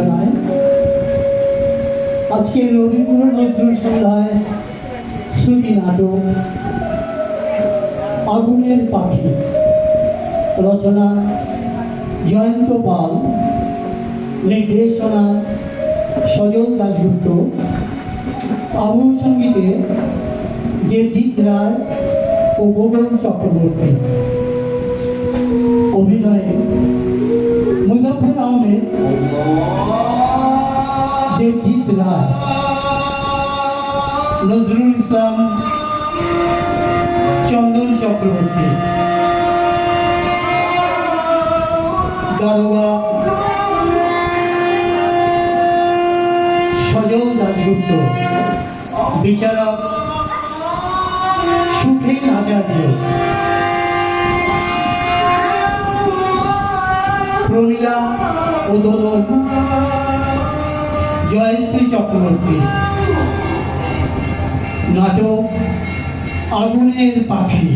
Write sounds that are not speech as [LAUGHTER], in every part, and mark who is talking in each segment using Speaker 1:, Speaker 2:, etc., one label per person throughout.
Speaker 1: সূচনায় আজকে রবীন্দ্র নজরুল সন্ধ্যায় শ্রুতি নাটক, আগুনের পাখি, রচনা জয়ন্ত পাল, নির্দেশনা সজল দাসগুপ্ত আবহ সঙ্গীতে দেবজিৎ রায় ও বরুণ চক্রবর্তী। অভিনয়ে আহমেদ দেবজিৎ রায় নজরুল ইসলাম চন্দন চক্রবর্তী দারোগা সজল দাশগুপ্ত বিচারক সুখেন আচার্য ও জয়শ্রী চক্রবর্তী নাটক আগুনের পাখি।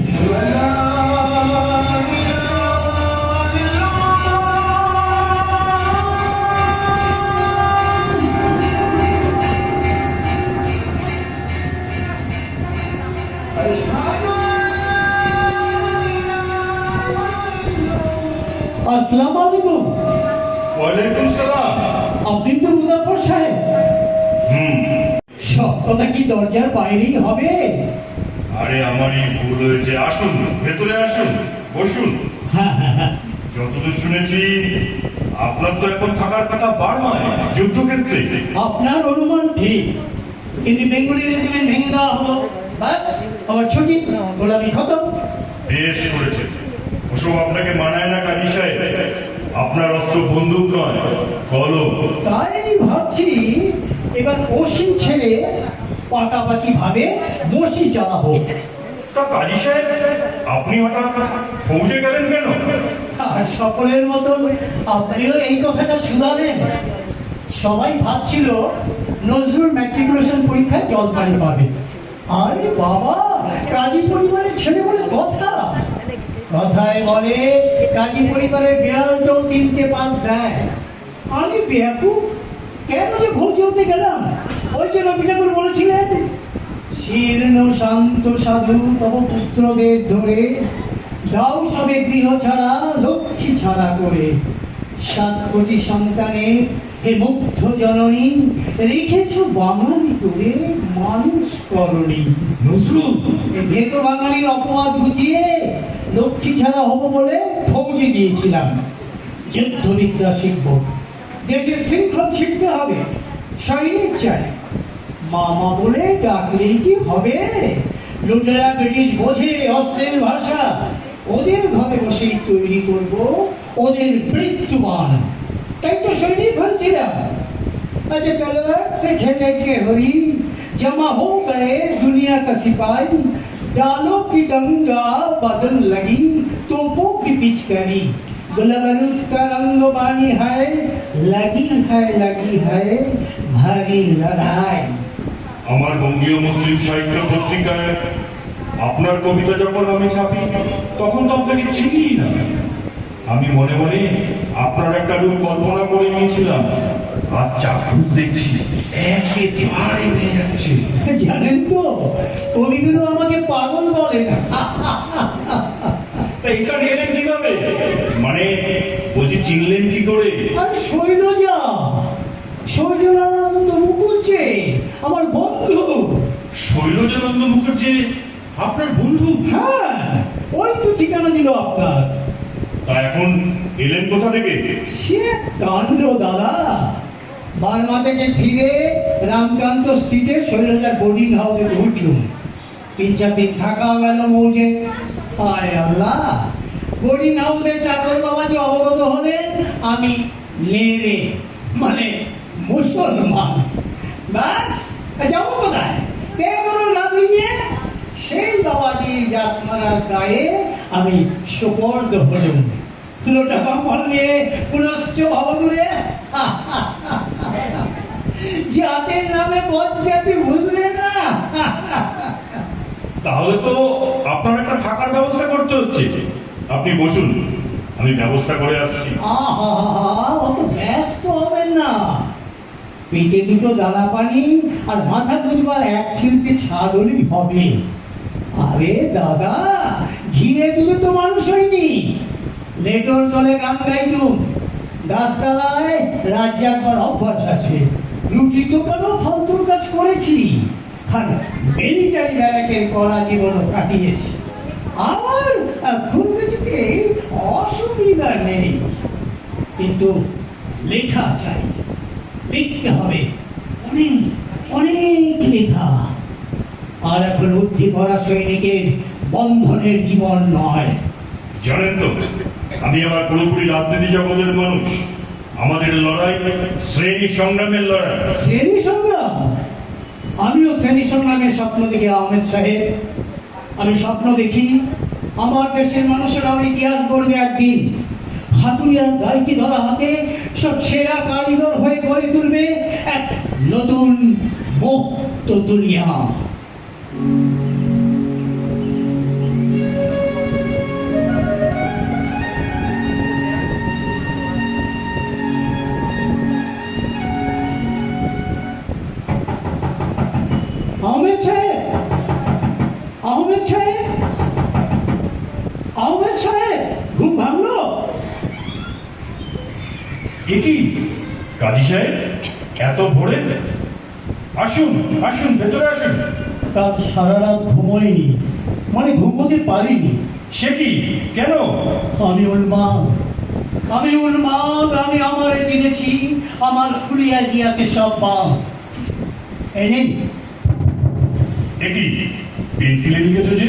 Speaker 1: কি দরজার বাইরেই হবে।
Speaker 2: আরে আমারই ভুল হয়েছে। আসুন ভেতরে আসুন বসুন।
Speaker 1: হ্যাঁ হ্যাঁ হ্যাঁ।
Speaker 2: যতদূর শুনেছি আপনার তো এখন থাকার কথা বার্মায় যুদ্ধক্ষেত্রে।
Speaker 1: আপনার অনুমান ঠিক কিন্তু বেঙ্গলি রেজিমেন্ট ভেঙে দেওয়া হলো। ব্যাস আমার ছুটি গোলামি খতম।
Speaker 2: বেশ করেছে ওসব আপনাকে মানায় না কাজী সাহেব। আপনার অস্ত্র বন্দুক নয় কলম।
Speaker 1: তাই ভাবছি এবার ওসি ছেড়ে পাকাপাকি ভাবে মসি চালাবো
Speaker 2: তা কাজী সাহেব আপনি হঠাৎ ফৌজে গেলেন কেন?
Speaker 1: আর সকলের মতন আপনিও এই কথাটা শুনালেন। সবাই ভাবছিল নজরুল ম্যাট্রিকুলেশন পরীক্ষায় জলপানি পাবে। আরে বাবা কাজী পরিবারের ছেলে বলে কথা। কথায় বলে কাজী পরিবারের বিড়ালটাও তিনটে পাঁচ দেয়। আমি বেয়াকুব কেন যে ভোজ হতে গেলাম? ওই যে রবি ঠাকুর বলেছিলেন শীর্ণ শান্ত সাধু তব পুত্রদের ধরে। দাও সবে গৃহ ছাড়া লক্ষ্মী ছাড়া করে। সাত কোটি সন্তানে হে মুগ্ধ জননী রেখেছ বাঙালি করে মানুষ করণী।
Speaker 2: নজরুল!
Speaker 1: ভেত বাঙালির অপবাদ বুঝিয়ে লক্ষ্মী ছাড়া হব বলে ফৌজি দিয়েছিলাম। যুদ্ধবিদ্যা শিখব। দেশের শৃঙ্খল শিখতে হবে। সৈনিক চাই। মামা বলে ডাকলেই কি হবে লুটেরা ব্রিটিশ বোঝে অস্ত্রের ভাষা ওদের ঘরে বসেই তৈরি করব ওদের মৃত্যুবান তাই তো সৈনিক হয়েছিলাম अजय तलवार से खेले के हरी जमा हो गए दुनिया का सिपाही डालों की दंगा बदल लगी तोपों की पिचकारी गुलबरुद का रंग बानी है लगी है लगी है भारी लड़ाई
Speaker 2: আমার বঙ্গীয় মুসলিম সাহিত্য পত্রিকায় আপনার কবিতা যখন আমি ছাপি তখন তো আপনাকে চিনি না। আমি মনে মনে আপনার একটা রূপ কল্পনা করে নিয়েছিলাম। আর চাক্ষুষ দেখছি একেবারে হয়ে যাচ্ছে।
Speaker 1: জানেন তো কবিগুলো আমাকে পাগল বলে।
Speaker 2: তা এলেন কীভাবে? মানে বলছি চিনলেন কি করে?
Speaker 1: আর শৈলজা শৈলজানন্দ মুখুজ্জে আমার বন্ধু।
Speaker 2: শৈলজানন্দ মুখার্জি আপনার বন্ধু?
Speaker 1: হ্যাঁ ওই তো ঠিকানা দিল আপনার।
Speaker 2: তা এখন এলেন কোথা থেকে?
Speaker 1: সে কাণ্ড দাদা। বার্মা থেকে ফিরে রামকান্ত স্ট্রিটে শৈলজার বোর্ডিং হাউসে উঠলুম তিন চার দিন থাকা গেল মৌজে। আয় আল্লাহ। বোর্ডিং হাউসের চাকর বাবাজি অবগত হলেন আমি লেরে মানে মুসলমান ব্যাস যাব কোথায় তেগুলো লাগিয়ে সেই বাবাজির যাত্রার গায়ে আমি সুপর্দ হলুম লোটা কম্বল নিয়ে পুনশ্চ ভবদূরে জাতের নামে বজ্জাতি বুঝলে না
Speaker 2: তাহলে তো আপনার একটা থাকার ব্যবস্থা করতে হচ্ছে। আপনি বসুন, আমি ব্যবস্থা করে আসছি।
Speaker 1: আহা, অত ব্যস্ত হবেন না। পেটে দুটো দাদা পানি আর মাথা দুবার এক ছিলতে ছাদ হলেই হবে। আরে দাদা ঘিরে দুধে তো মানুষ হয়নি। লেটর তলে গান গাইতুম। গাছতলায় রাত জাগবার অভ্যাস আছে। রুটি তো কেন ফালতুর কাজ করেছি। আর মিলিটারি ব্যারাকের কড়া জীবনও কাটিয়েছি। আমার খুব কিছুতে অসুবিধা নেই। কিন্তু লেখা চাই। লিখতে হবে। অনেক অনেক লেখা। আর এখন পড়া সৈনিকের বন্ধনের জীবন নয়।
Speaker 2: জানেন তো আমি আমার পুরোপুরি রাজনীতি জগতের মানুষ। আমাদের লড়াই শ্রেণি সংগ্রামের লড়াই।
Speaker 1: শ্রেণি সংগ্রাম? আমিও শ্রেণি সংগ্রামের স্বপ্ন দেখি আহমেদ সাহেব। আমি স্বপ্ন দেখি আমার দেশের মানুষেরাও ইতিহাস গড়বে একদিন। হাতুড়িয়ার গাইকে ধরা হাতে সব সেরা কারিগর হয়ে গড়ে তুলবে এক নতুন মুক্ত দুনিয়া। আহমেদ সাহেব আহমেদ সাহেব আহমেদ সাহেব ঘুম ভাঙলো
Speaker 2: এ কি? কাজী সাহেব এত ভোরে? আসুন আসুন ভেতরে আসুন।
Speaker 1: কাল সারা রাত ঘুমোয়নি মানে ঘুমোতে পারিনি।
Speaker 2: সে কি? কেন?
Speaker 1: আমি উন্মাদ। আমি উন্মাদ আমি আমারে চিনেছি আমার খুলিয়া গিয়াছে সব বাঁধ এই নিন।
Speaker 2: এ কি? পেন্সিলে লিখেছ যে?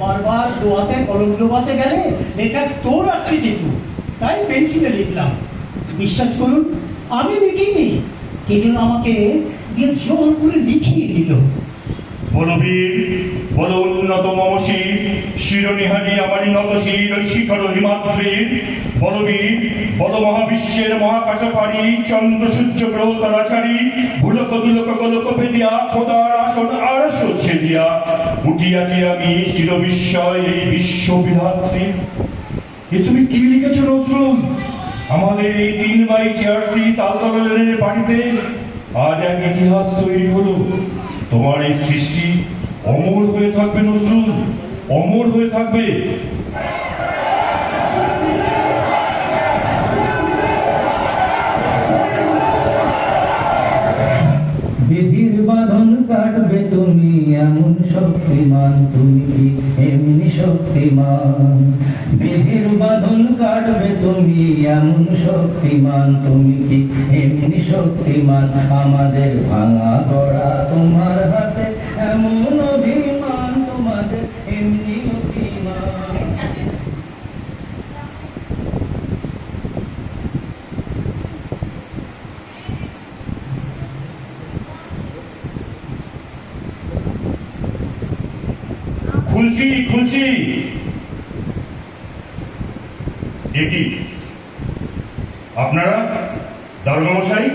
Speaker 1: বারবার দোয়াতে কলম ডোবাতে গেলে লেখা তোর আসছে যেটু তাই পেন্সিলে লিখলাম। বিশ্বাস করুন আমি লিখিনি কে যেন আমাকে দিয়ে জোর করে লিখিয়ে দিল।
Speaker 2: বলবীর বল উন্নত মমশির শিরনিহারি আমারি নত শির শিখর হিমাদ্রির। বলবীর বল মহাবিশ্বের মহাকাশ পারি চন্দ্র সূর্য গ্রহ তারা ছাড়ি ভুলক দুলক গোলক ভেদিয়া খোদার আসন আরশ ছেদিয়া উঠিয়াছি আমি চির বিস্ময় এই এ তুমি কি লিখেছো নজরুল? আমাদের এই তিন বাই চেয়ারটি তালতলের বাড়িতে আজ এক ইতিহাস তৈরি হলো। তোমার এই সৃষ্টি অমর হয়ে থাকবে নজরুল, অমর হয়ে থাকবে
Speaker 3: শক্তিমান, তুমি কি এমনি শক্তিমান। আমাদের ভাঙা গড়া তোমার হাতে, এমন অভিমান তোমাদের, এমনি অভিমান।
Speaker 2: খুলছি খুলছি। কি? আপনারা দারোগা মশাই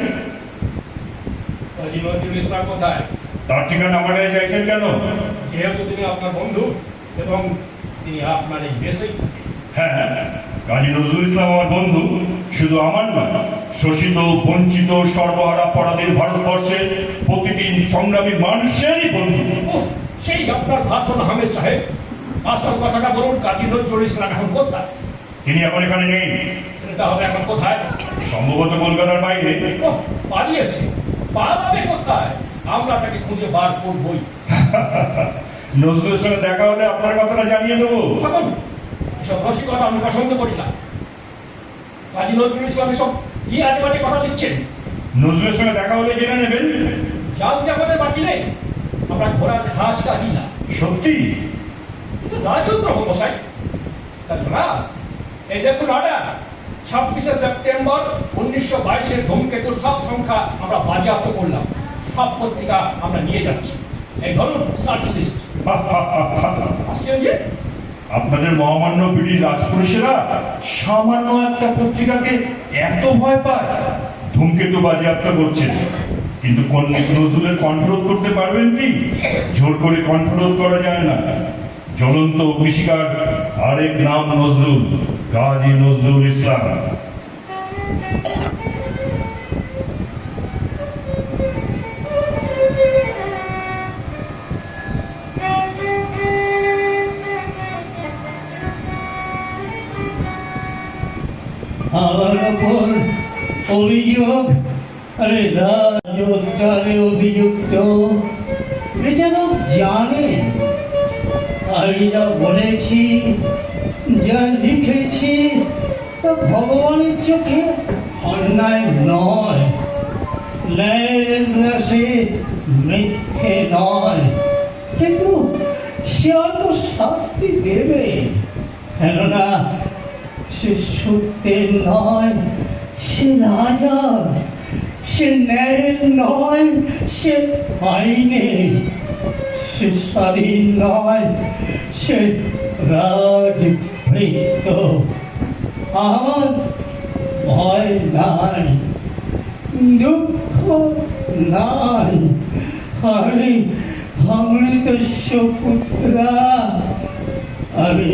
Speaker 4: কাজী নজরুল ইসলাম কোথায়?
Speaker 2: তার ঠিকানা আমার কাছে চাইছেন কেন?
Speaker 4: যেহেতু তিনি আপনার বন্ধু এবং তিনি আপনার এই দেশেই
Speaker 2: হ্যাঁ কাজী নজরুল ইসলাম আমার বন্ধু শুধু আমার নয় শোষিত বঞ্চিত সর্বহারা পরাধীন ভারতবর্ষের প্রতিটি সংগ্রামী মানুষেরই বন্ধু।
Speaker 4: সেই আপনার ভাষণ আহমেদ সাহেব। আসল কথাটা বলুন কাজী নজরুল ইসলাম এখন কোথায়?
Speaker 2: তিনি এখন এখানে নেই।
Speaker 4: তাহলে এখন কোথায়?
Speaker 2: সম্ভবত কলকাতার বাইরে।
Speaker 4: পালিয়েছে। পালাবে কোথায়? আমরা তাকে খুঁজে বার করবই। [LAUGHS]
Speaker 2: নজরুলের সঙ্গে দেখা হলে আপনার কথাটা জানিয়ে দেবো।
Speaker 4: থাকুন। এসব রসিকতা আমি পছন্দ করি না। কাজী নজরুল ইসলাম এসব কি আজেবাজে কথা দিচ্ছেন?
Speaker 2: নজরুলের সঙ্গে দেখা হলে জেনে নেবেন।
Speaker 4: যাও যে আমাদের বাকি নেই। আমরা ঘোড়ার ঘাস কাটি না।
Speaker 2: সত্যি?
Speaker 4: রাজতন্ত্র মশাই না এই দেখুন অর্ডার ছাব্বিশে সেপ্টেম্বর উনিশশো বাইশের সব সংখ্যা আমরা বাজেয়াপ্ত করলাম। সব পত্রিকা আমরা নিয়ে যাচ্ছি। এই ধরুন [LAUGHS] সার্চ লিস্ট
Speaker 2: আপনাদের মহামান্য ব্রিটিশ রাজপুরুষেরা সামান্য একটা পত্রিকাকে এত ভয় পায় ধূমকেতু বাজেয়াপ্ত করছেন কিন্তু কোন নজরুলের কন্ট্রোল করতে পারবেন কি? জোর করে কন্ট্রোল করা যায় না। জ্বলন্ত কৃষিকার আরেক নাম নজরুল কাজী নজরুল ইসলাম।
Speaker 1: অভিযোগ আরে রাজত্বারে অভিযুক্ত। এ জানে আমি যা বলেছি, যা লিখেছি, তা ভগবানের চোখে অন্যায় নয়। ন্যায়ের উল্লাসে মিথ্যে নয়। কিন্তু সে অল্প শাস্তি দেবে, কেননা সে সত্যের নয়, সে রাজা, সে ন্যায়ের নয়, সে আইনের সে স্বাধীন নয়, সে রাজবৃত্ত আমার ভয় নাই, দুঃখ নাই। আমি অমৃত সুপুত্রা আমি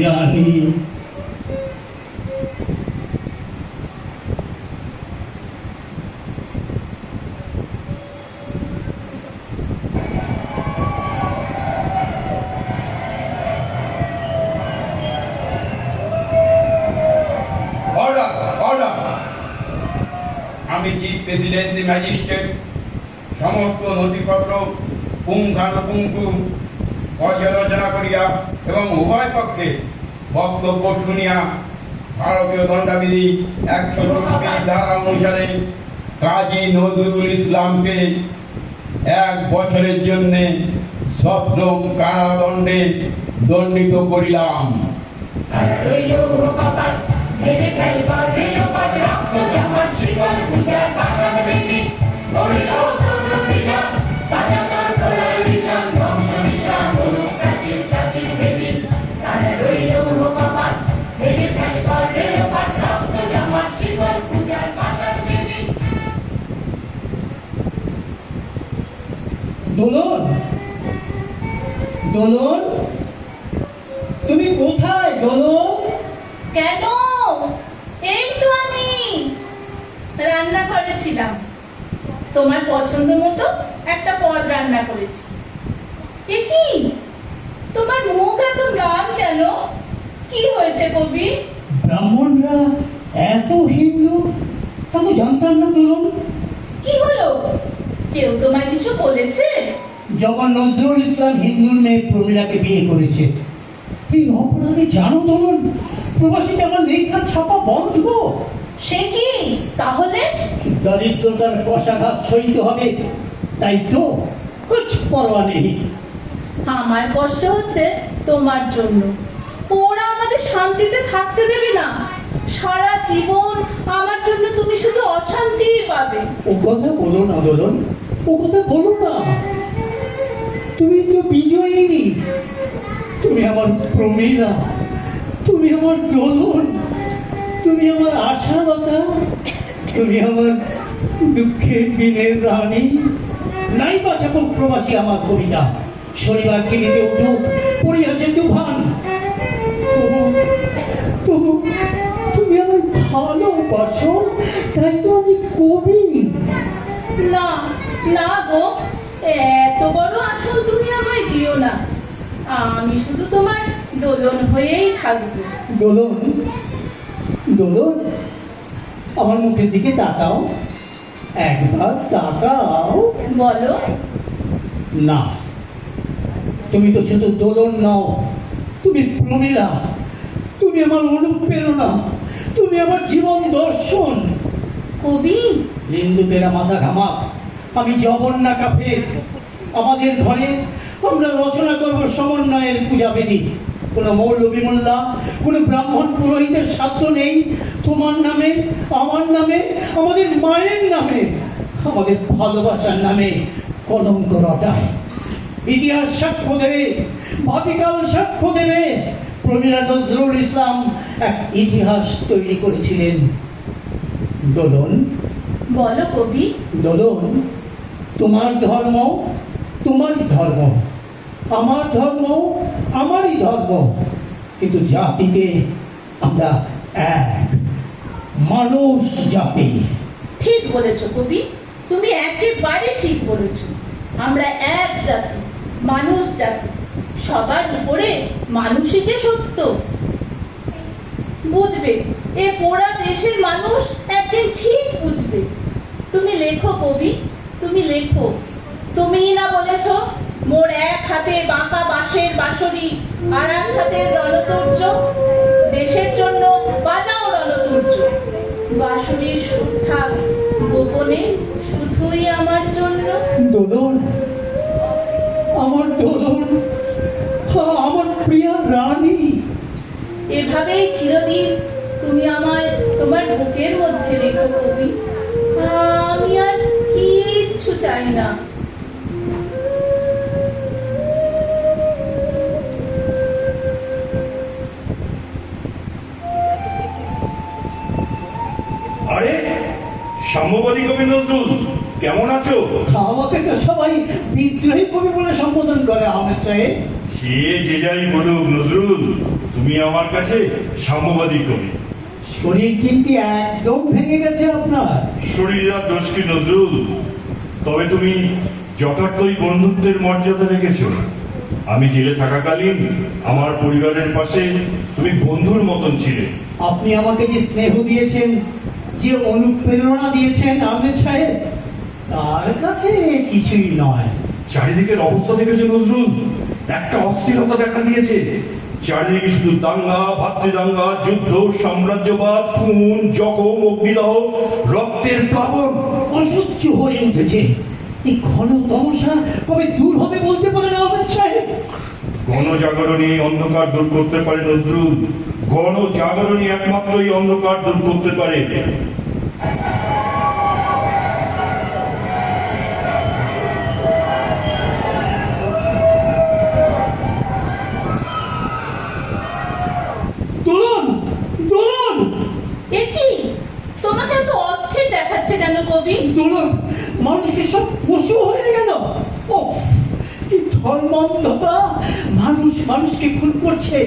Speaker 1: জানি
Speaker 5: আমি চিফ প্রেসিডেন্সি ম্যাজিস্ট্রেট সমস্ত নথিপত্র পুঙ্খানুপুঙ্খু পর্যালোচনা করিয়া এবং উভয় পক্ষে বক্তব্য শুনিয়া ভারতীয় দণ্ডাবিধি একশো চব্বিশ ধারা অনুসারে কাজী নজরুল ইসলামকে এক বছরের জন্য সশ্রম কারাদণ্ডে দণ্ডিত করিলাম।
Speaker 1: দোলন দোলন তুমি কোথায় দোলন
Speaker 6: কেন এই তো আমি রান্না করেছিলাম তোমার পছন্দ মতো একটা পদ রান্না করেছি। এ কি? তোমার মুখ এত ম্লান কেন? কি হয়েছে কবি?
Speaker 1: ব্রাহ্মণরা এত হিন্দু? তা তো জানতাম না দোলন
Speaker 6: কি হলো? কেউ তোমায় কিছু বলেছে?
Speaker 1: যখন নজরুল ইসলাম হিন্দুর মেয়ে প্রমীলাকে বিয়ে করেছে। এই অপরাধে জানো দোলন প্রবাসীতে আমার লেখা ছাপা বন্ধ।
Speaker 6: সে কি? তাহলে
Speaker 1: দরিদ্রতার কষাঘাত সইতে হবে তাই তো কুছ পরোয়া নেই।
Speaker 6: আমার কষ্ট হচ্ছে তোমার জন্য। ওরা আমাদের শান্তিতে থাকতে দেবে না। সারা জীবন আমার জন্য তুমি শুধু অশান্তিই পাবে।
Speaker 1: ও কথা বলো না দোলন। ও কথা বলো না। তুমি তো বিজয়িনী তুমি আমার প্রমীলা। তুমি আমার দোলন। তুমি আমার আশালতা। তুমি আমার দুঃখের দিনের রানী। নাই বাঁচাবো প্রবাসী আমার কবিতা। শনিবার টিভিতে উঠুক পরিহাসের তুফান। তবু তবু তুমি আমার ভালোবাসো তাই তো আমি কবি।
Speaker 6: না না গো এত বড় আসল তুমি আমায় দিও না। আমি শুধু তোমার দোলন হয়েই থাকব।
Speaker 1: দোলন? দোলন? আমার মুখের দিকে তাকাও। একবার তাকাও।
Speaker 6: বলো।
Speaker 1: না। তুমি তো শুধু দোলন নাও তুমি প্রমীলা। তুমি আমার অনুপ্রেরণা তুমি আমার জীবন দর্শন।
Speaker 6: কবি।
Speaker 1: হিন্দুকেরা মাথা ঘামা আমি জগন্না কাফে আমাদের ঘরে আমরা রচনা করব সমন্বয়ের পূজা বেদী। কোনো মৌলবী মোল্লা কোনো ব্রাহ্মণ পুরোহিতের সাধ্য নেই। তোমার নামে আমার নামে আমাদের মায়ের নামে আমাদের ভালোবাসার নামে কলঙ্ক রটায়। ইতিহাস সাক্ষ্য দেবে ভাবিকাল সাক্ষ্য দেবে। প্রমীলা নজরুল ইসলাম এক ইতিহাস তৈরি করেছিলেন। দোলন।
Speaker 6: বলো কবি।
Speaker 1: দোলন তোমার ধর্ম তোমারই ধর্ম। আমার ধর্ম, আমারই ধর্ম। কিন্তু জাতিতে আমরা এক, মানুষ জাতি।
Speaker 6: ঠিক বলেছ কবি, তুমি একেবারে ঠিক বলেছ। আমরা এক জাতি, মানুষ জাতি। সবার উপরে মানুষই যে সত্য। বুঝবে, এ পোড়া দেশের মানুষ একদিন ঠিক বুঝবে। তুমি লেখো কবি, তুমি লেখো। তুমি না বলেছ মোর এক হাতে বাঁকা বাঁশের বাঁশরি আর এক হাতের রণতুর্য দেশের জন্য বাজাও রণতুর্য বাঁশরির সুর থাক গোপনে শুধুই আমার জন্য।
Speaker 1: দোলন আমার দোলন আমার প্রিয় রানী।
Speaker 6: এভাবেই চিরদিন তুমি আমার তোমার বুকের মধ্যে রেখো কবি। আমি আর কিচ্ছু চাই না।
Speaker 2: আরে সাম্যবাদী কবি নজরুল কেমন আছো?
Speaker 1: আমাকে তো সবাই বিদ্রোহী কবি বলে সম্বোধন করে আহমেদ সাহেব।
Speaker 2: সে যে যাই বলুক নজরুল তুমি আমার কাছে সাম্যবাদী কবি।
Speaker 1: শরীর কিন্তু একদম ভেঙে গেছে আপনার।
Speaker 2: শরীর আর দোষ কি নজরুল? তবে তুমি যথার্থই বন্ধুত্বের মর্যাদা রেখেছ। আমি জেলে থাকাকালীন আমার পরিবারের পাশে তুমি বন্ধুর মতন ছিলে।
Speaker 1: আপনি আমাকে যে স্নেহ দিয়েছেন যে অনুপ্রেরণা দিয়েছেন আহমেদ সাহেব তার কাছে কিছুই নয়।
Speaker 2: চারিদিকের অবস্থা দেখেছ নজরুল একটা অস্থিরতা দেখা দিয়েছে। চারিদিকে শুধু দাঙ্গা ভাতৃদাঙ্গা যুদ্ধ সাম্রাজ্যবাদ খুন জখম অগ্নিদাহ রক্তের প্লাবন।
Speaker 1: অসহ্য হয়ে উঠেছে। এই ঘন তমসা কবে দূর হবে বলতে পারেন আহমেদ সাহেব?
Speaker 2: গণজাগরণী অন্ধকার দূর করতে পারে নজরুল। গণজাগরণী একমাত্র এই অন্ধকার দূর করতে পারে।
Speaker 1: দোলন দোলন।
Speaker 6: এ তোমাকে এত অস্থির দেখাচ্ছে কেন কবি?
Speaker 1: দোলন মানুষকে সব পশু হয়ে গেল। ও কি ধর্মান্ধতা মানুষ মানুষকে খুন করছে।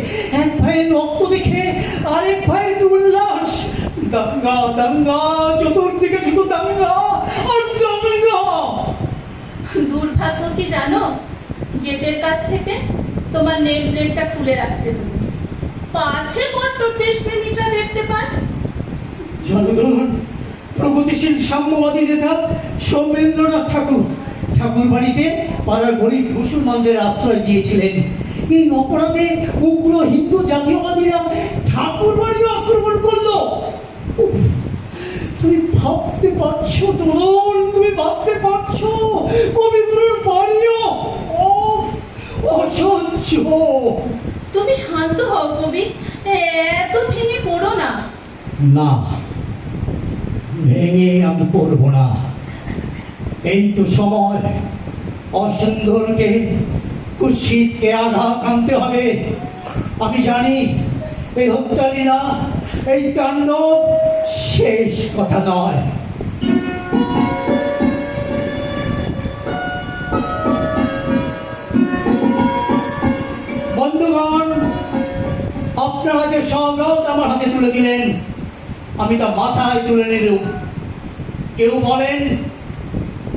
Speaker 1: এক ভাইয়ের রক্ত দেখে আরেক ভাইয়ের উল্লাস দাঙ্গা দাঙ্গা চতুর্দিকে শুধু দাঙ্গা আর দাঙ্গা।
Speaker 6: দুর্ভাগ্য কি জানো? গেটের কাছ থেকে তোমার নেট প্লেটটা খুলে রাখতে পাছে কট্টর দেশপ্রেমীরা দেখতে পান?
Speaker 1: জনগণ প্রগতিশীল সাম্যবাদী নেতা সৌমেন্দ্রনাথ ঠাকুর। ঠাকুর বাড়িতে পাড়ার গরিব মুসলমানদের আশ্রয় দিয়েছিলেন। এই অপরাধে উগ্র হিন্দু জাতীয়বাদীরা ঠাকুর বাড়িও আক্রমণ করল। তুমি ভাবতে পারছ তরুণ তুমি ভাবতে পারছ কবিগুরুর বাড়িও? অসহ্য।
Speaker 6: তুমি শান্ত হও কবি। এত ভেঙে পড়ো না।
Speaker 1: না ভেঙে আমি পড়ব না। এই তো সময়। অসুন্দরকে, কুৎসিতকে আঘাত আনতে হবে। আমি জানি এই হত্যালীলা, এই কাণ্ড শেষ কথা নয়। বন্ধুগণ, আপনারা যে স্বাগত, আমার হাতে তুলে দিলেন। আমি তা মাথায় তুলে নিলুম। কেউ বলেন,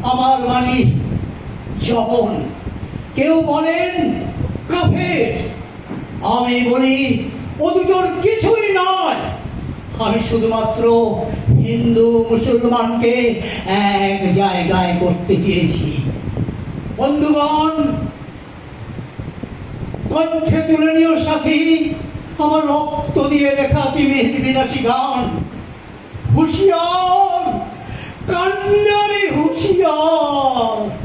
Speaker 1: আমার বাণী জবন। কেউ বলেন, কাফের। আমি বলি, ও দুটোর কিছুই নয়। আমি শুধুমাত্র হিন্দু মুসলমানকে এক জায়গায় করতে চেয়েছি। বন্ধুগণ, কণ্ঠে তুলে নিও সাথী, আমার রক্ত দিয়ে লেখা তিমির বিনাশী গান। হুশিয়ার, কান্নারে হুশিয়ার।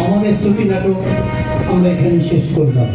Speaker 1: আমাদের শ্রুতি নাটক আমরা এখানে শেষ করলাম।